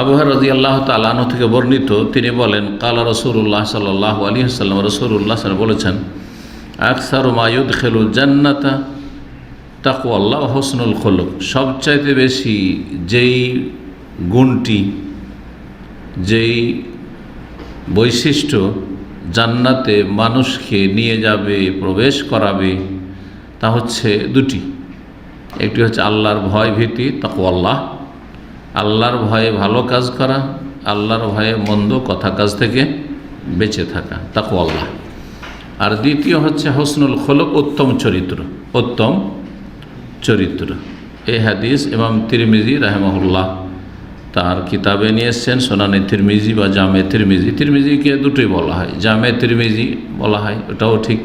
আবহার রাজি আল্লাহ তালানো থেকে বর্ণিত, তিনি বলেন, কালা রসুল্লাহ সাল্লাহ আলী সাল্লাম রসুল্লাহ সাল বলেছেন, আকসার মায়ুদ খেলু জান্নাতা তাকু আল্লাহ হসনুল খলুক। সবচাইতে বেশি যেই গুণটি, যেই বৈশিষ্ট্য জান্নাতে মানুষকে নিয়ে যাবে, প্রবেশ করাবে, তা হচ্ছে দুটি। একটি হচ্ছে আল্লাহর ভয় ভীতি তাকু আল্লাহ আল্লাহর ভয়ে ভালো কাজ করা, আল্লাহর ভয়ে মন্দ কথা কাজ থেকে বেঁচে থাকা তাকু আল্লাহ আর দ্বিতীয় হচ্ছে হসনুল খোলক, উত্তম চরিত্র উত্তম চরিত্র। এই হাদিস ইমাম তিরমিজি রাহেমহুল্লাহ তার কিতাবে নিয়ে এসছেন, সোনানি তিরমিজি বা জামে তিরমিজি। তিরমিজিকে দুটোই বলা হয়, জামে তিরমিজি বলা হয়, ওটাও ঠিক,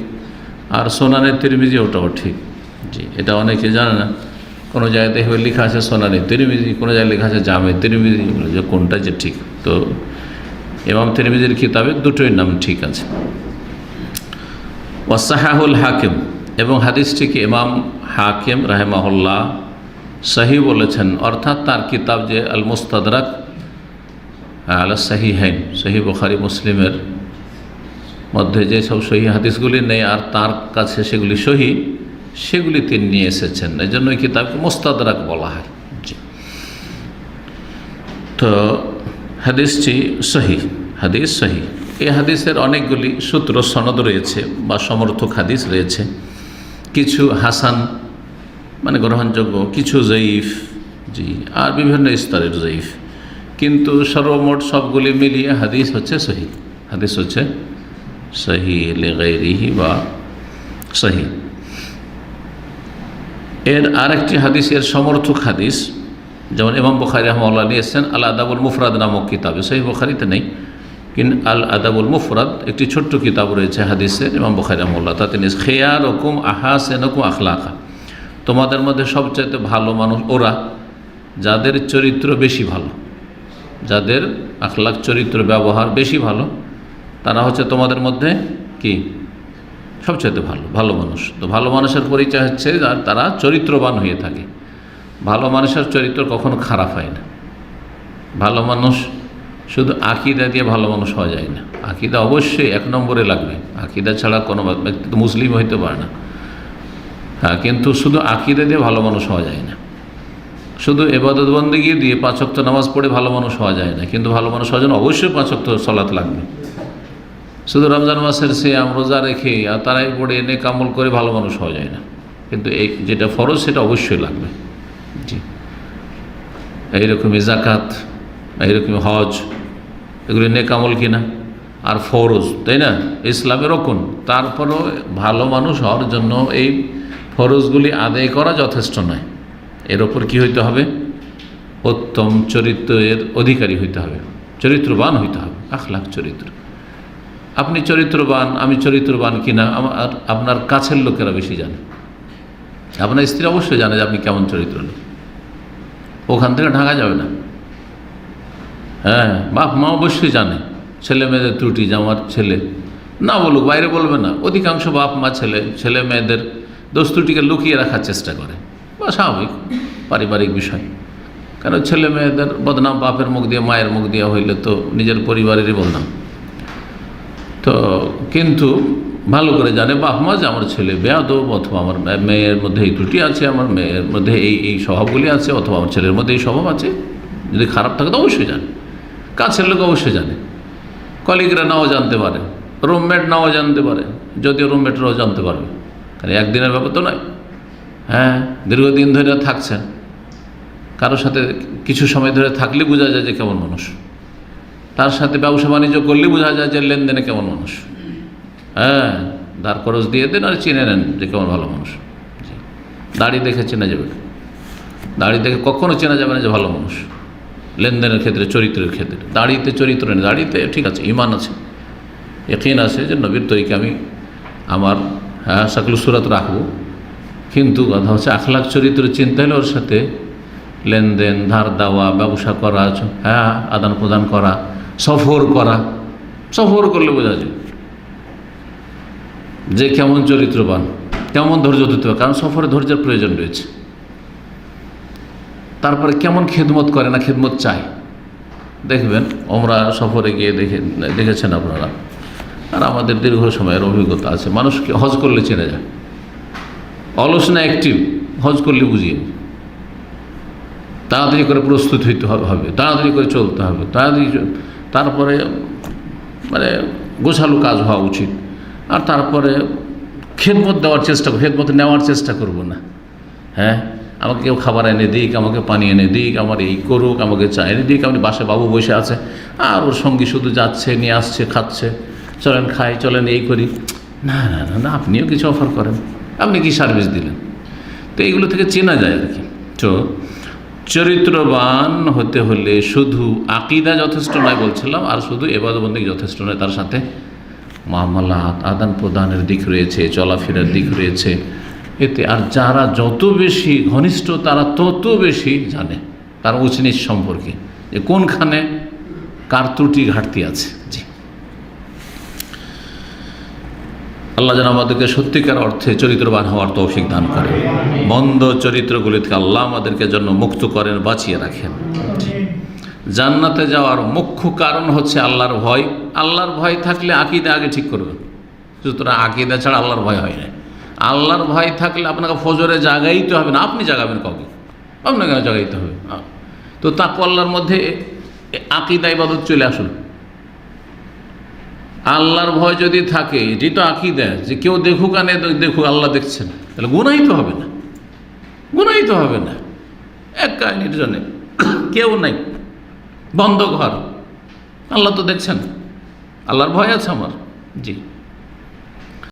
আর সোনানের তিরমিজি, ওটাও ঠিক। জি, এটা অনেকে জানে না। কোনো জায়গায় দেখবে লেখা আছে সোনানি তিরমিজি, কোনো জায়গায় লেখা আছে জামে তিরমিজি যে কোনটা যে ঠিক। তো ইমাম তিরমিজির কিতাবে দুটোই নাম ঠিক আছে। ওয়াসাহাহুল হাকিম, এবং হাদিসটিকে ইমাম হাকিম রাহেমাহুল্লাহ সহি বলেছেন, অর্থাৎ তার কিতাব যে আল মুস্তাদরাক আল সাহি হাইন সহি বখারি, মুসলিমের মধ্যে যে সব সহি হাদিসগুলি নেই, আর তার কাছে সেগুলি সহি সেগুলি তিনি নিয়ে এসেছেন। এই জন্য এই কিতাবকে মোস্তাদরাক বলা হয়। তো হাদিসটি সহি, হাদিস সহি। এই হাদিসের অনেকগুলি সূত্র, সনদ রয়েছে বা সমর্থক হাদিস রয়েছে। কিছু হাসান মানে গ্রহণযোগ্য, কিছু জয়ীফ, জি, আর বিভিন্ন স্তরের জয়ীফ। কিন্তু সর্বমোট সবগুলি মিলিয়ে হাদিস হচ্ছে সহি। হাদিস হচ্ছে সহি লেগাইরিহি বা সহি। এর আরেকটি হাদিস এর সমর্থক হাদিস, যেমন ইমাম বখারি রহমাল্লাহ নিয়েছেন আল আদাবুল মুফরাদ নামক কিতাবে। সেই বখারিতে নেই, কিন্তু আল আদাবুল মুফরাদ একটি ছোট্ট কিতাব রয়েছে হাদিসের, ইমাম বখারি রহমাল্লাহ তাতে নিয়ে খেয়া রকম আহাসেন আখলাখা তোমাদের মধ্যে সবচাইতে ভালো মানুষ ওরা, যাদের চরিত্র বেশি ভালো, যাদের আখলাখ চরিত্র ব্যবহার বেশি ভালো, তারা হচ্ছে তোমাদের মধ্যে কি? সবচাইতে ভালো ভালো মানুষ। তো ভালো মানুষের পরিচয় হচ্ছে আর তারা চরিত্রবান হয়ে থাকে। ভালো মানুষের চরিত্র কখনো খারাপ হয় না। ভালো মানুষ শুধু আকিদা দিয়ে ভালো মানুষ হওয়া যায় না। আকিদা অবশ্যই এক নম্বরে লাগবে। আকিদা ছাড়া কোনো ব্যক্তি তো মুসলিম হইতে পারে না। হ্যাঁ কিন্তু শুধু আকিদা দিয়ে ভালো মানুষ হওয়া যায় না। শুধু এবাদত গিয়ে দিয়ে পাঁচক্ত নামাজ পড়ে ভালো মানুষ হওয়া যায় না। কিন্তু ভালো মানুষ হওয়ার জন্য অবশ্যই পাঁচক্ত সলাৎ লাগবে। শুধু রমজান মাসের সে রোজা রেখে আর তারাই পড়ে এনে কামল করে ভালো মানুষ হওয়া যায় না। কিন্তু এই যেটা ফরজ সেটা অবশ্যই লাগবে। জি। এইরকমই জাকাত এইরকমই হজ এগুলি নেকামল কিনা? আর ফরজ তাই না? ইসলামের রকম তারপরেও ভালো মানুষ হওয়ার জন্য এই ফরজগুলি আদায় করা যথেষ্ট নয়। এর ওপর কী হইতে হবে? উত্তম চরিত্রের অধিকারী হইতে হবে। চরিত্রবান হইতে হবে। আখলাখ চরিত্র। আপনি চরিত্রবান, আমি চরিত্রবান কিনা আমার আপনার কাছের লোকেরা বেশি জানে। আপনার স্ত্রী অবশ্যই জানে যে আপনি কেমন চরিত্র লোক ওখান থেকে ঢাকা যাবে না। হ্যাঁ বাপ মা অবশ্যই জানে, ছেলে মেয়েদের ত্রুটি যে আমার ছেলে। না বলুক, বাইরে বলবে না। অধিকাংশ বাপ মা ছেলে ছেলে মেয়েদের দোষ ত্রুটিকে লুকিয়ে রাখার চেষ্টা করে। বা স্বাভাবিক, পারিবারিক বিষয়। কেন ছেলে মেয়েদের বদনাম বাপের মুখ দিয়ে, মায়ের মুখ দিয়ে হইলে তো নিজের পরিবারেরই বদনাম। তো কিন্তু ভালো করে জানে বাপ মা যে আমার ছেলে বেয়াদব, অথবা আমার মেয়ের মধ্যে এই ত্রুটি আছে, আমার মেয়ের মধ্যে এই এই স্বভাবগুলি আছে, অথবা আমার ছেলের মধ্যে এই স্বভাব আছে। যদি খারাপ থাকে তো অবশ্যই জানে। কাছের লোক অবশ্যই জানে। কলিগরা নাও জানতে পারে। রুমমেট নাও জানতে পারে। যদিও রুমমেটরাও জানতে পারবে। কারণ একদিনের ব্যাপার তো নয়। হ্যাঁ দীর্ঘদিন ধরে থাকছেন। কারোর সাথে কিছু সময় ধরে থাকলে বোঝা যায় যে কেমন মানুষ। তার সাথে ব্যবসা বাণিজ্য করলে বোঝা যায় যে লেনদেনে কেমন মানুষ। হ্যাঁ দাঁড় খরচ দিয়ে দেন আর চিনে নেন যে কেমন ভালো মানুষ। দাড়ি দেখে চেনা যাবে। দাড়ি দেখে কখনো চেনা যাবে না যে ভালো মানুষ। লেনদেনের ক্ষেত্রে, চরিত্রের ক্ষেত্রে। দাড়িতে চরিত্র নেই। দাড়িতে ঠিক আছে, ইমান আছে। একিন আছে যে নবীর তরিকে আমি আমার হ্যাঁ সাকলু সুরাত রাখব। কিন্তু কথা হচ্ছে আখলাখ চরিত্র চিন্তা হলে ওর সাথে লেনদেন ধার দেওয়া ব্যবসা করা হ্যাঁ আদান প্রদান করা সফর করা, সফর করলে বোঝা যায় যে কেমন চরিত্রবান, কেমন ধৈর্য দিতে হবে, কারণ সফরে ধৈর্যের প্রয়োজন রয়েছে। তারপরে কেমন খেদমত করে না খেদমত চায়। দেখবেন আমরা সফরে গিয়ে দেখে, দেখেছেন আপনারা। আর আমাদের দীর্ঘ সময়ের অভিজ্ঞতা আছে, মানুষকে হজ করলে চেনে যায়। অলস না অ্যাক্টিভ হজ করলে বুঝিয়ে তাড়াতাড়ি করে প্রস্তুত হইতে হবে, তাড়াতাড়ি করে চলতে হবে, তাড়াতাড়ি তারপরে মানে গোছালো কাজ হওয়া উচিত। আর তারপরে খেদমত দেওয়ার চেষ্টা খেদমত নেওয়ার চেষ্টা করব না। হ্যাঁ? আমাকে কেউ খাবার এনে দিক, আমাকে পানি এনে দিক, আমার এই করুক, আমাকে চা এনে দিক, আপনি বাসে বাবু বসে আছে, আর ওর সঙ্গী শুধু যাচ্ছে, নিয়ে আসছে, খাচ্ছে, চলেন খাই, চলেন এই করি। না না না না, আপনিও কিছু অফার করেন। আপনি কি সার্ভিস দিলেন? তো এইগুলো থেকে চেনা যায় আর কি। তো চরিত্রবান হতে হলে শুধু আকিদা যথেষ্ট নয় বলছিলাম, আর শুধু এবাদবন্দী যথেষ্ট নয়, তার সাথে মামলাত, আদান প্রদানের দিক রয়েছে, চলাফেরার দিক রয়েছে। এতে আর যারা যত বেশি ঘনিষ্ঠ, তারা তত বেশি জানে, তার উচনিচ সম্পর্কে, যে কোনখানে কার ত্রুটি ঘাটতি আছে জি আল্লাহ যেন আমাদেরকে সত্যিকার অর্থে চরিত্রবান হওয়ার তৌফিক দান করেন। মন্দ চরিত্রগুলি থেকে আল্লাহ আমাদেরকে জন্য মুক্ত করেন, বাঁচিয়ে রাখেন। জান্নাতে যাওয়ার মুখ্য কারণ হচ্ছে আল্লাহর ভয়। আল্লাহর ভয় থাকলে আকিদা আগে ঠিক করবেন সুতরাং আকিদা ছাড়া আল্লাহর ভয় হয় না। আল্লাহর ভয় থাকলে আপনাকে ফজরে জাগাইতে হবে না। আপনি জাগাবেন কাউকে আপনাকে জাগাইতে হবে। তো তাকু আল্লাহর মধ্যে আকিদা, ইবাদত চলে আসুন। আল্লাহর ভয় যদি থাকে, এটি তো আঁকি দেয় যে কেউ দেখুক আনে দেখুক, আল্লাহ দেখছেন। তাহলে গুনাই তো হবে না। গুনাই তো হবে না। এক কাহিনীর জন্যে। কেউ নাই। বন্ধ ঘর। আল্লাহ তো দেখছেন। আল্লাহর ভয় আছে আমার। জি।